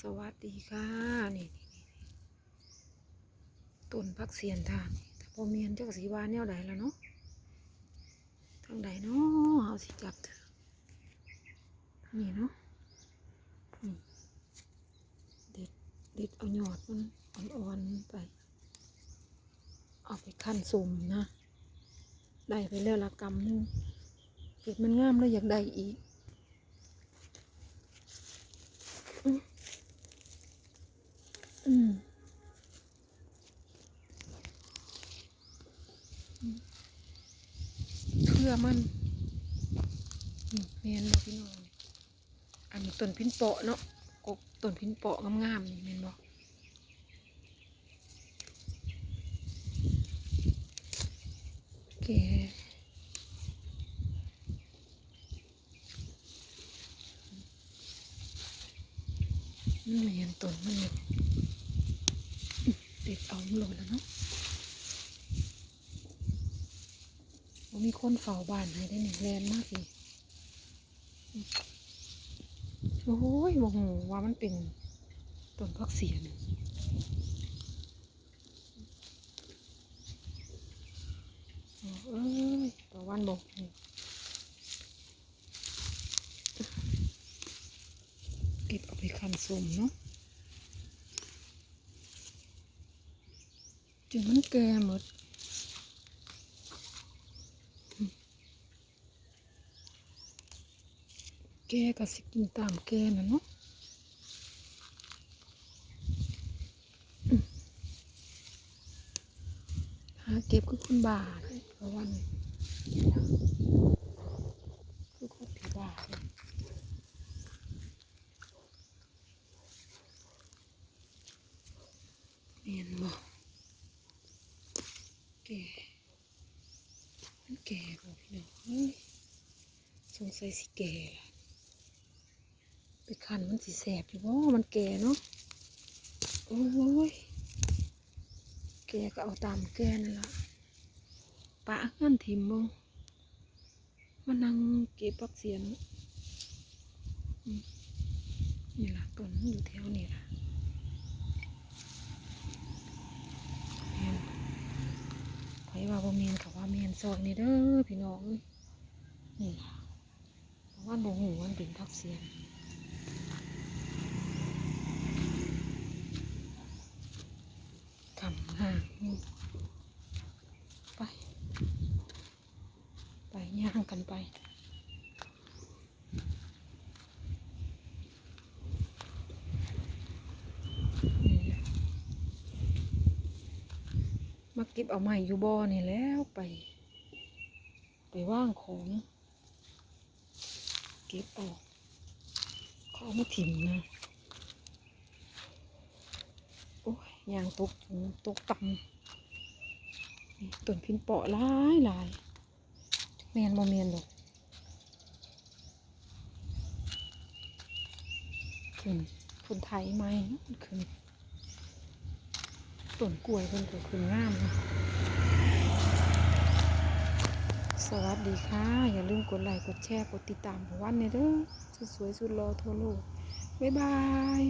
สวัสดีค่ะ นี่ต้นพักเสียนทางแต่พอเมียนเจ้าสีวาแนวใดแล้วเนาะทางใดเนาะเอาสิจับเถอะนี่เนาะนี่เด็ดเด็ดเอาหยอดมันอ่อนๆไป เอาไปขั้นสุ่มนะ ได้ไปแล้วละกำหนึงเห็ดมันงามแล้วอยากได้อีก อืมเพื่อมันนี่แมนบอกพี่น้องอันนี้ต้นพินเปาะเนาะกกต้นพินเปาะงามๆนี่แมนบอกแกมันแมนต้นมันอยู่ ด็ดเอามันโหลดแล้วเนาะมีคนเฝ้าบ้านให้ได้หนึ่งแลนมากเลยโอ้ยโมโหว่ามันเป็นต้นพักเสียนโอ้เอ้ยตะวันบอกเก็บเอาไปคันสมเนาะ จนมันแก่หมดแก่ก็สิกินตามแก่นะเนาะหาเก็บคือคนบ้าเลยเพราะวันคือคนที่บ้าเลยเมียนบอกมัน แก่บอกพี่น้องเฮ้ยสงสัยสิแก่ไปคันมันสิแสบอยู่บ่มันแก่เนาะโอ้ยแก่ก็เอาตามแกนั่นละปะเงินทิมบ่มานั่งเก็บปักเสียนอืมนี่ล่ะต้นมันอยู่แถวนี่ล่ะแม่นไผ ว่าบ่เม่นก็ว่าเม่นซอยนี่เด้อพี่น้องเอ้ยนี่วันบ่หูวันเป็นพักเสียงกำห่างไป ไปย่างกันไป มาเก็บเอาใหม่อยู่บ่อนี่แล้วไป ไปว่างของ เก็บออกเขาเอามาถิ่มนะโอ้ยยางตกถุงตกต่ำนี่ต้นพินเปาะหลายหลายจักแมนบ่แมนดอกขึ้นคนไทยไหมขึ้น ต้นกล้วยเป็นก็ขึ้นงามสวัสดีค่ะ อย่าลืมกดไลค์กดแชร์กดติดตามผมวันเนี่ยเด้อสุดสวยสุดรอทั่วโลกบ๊ายบาย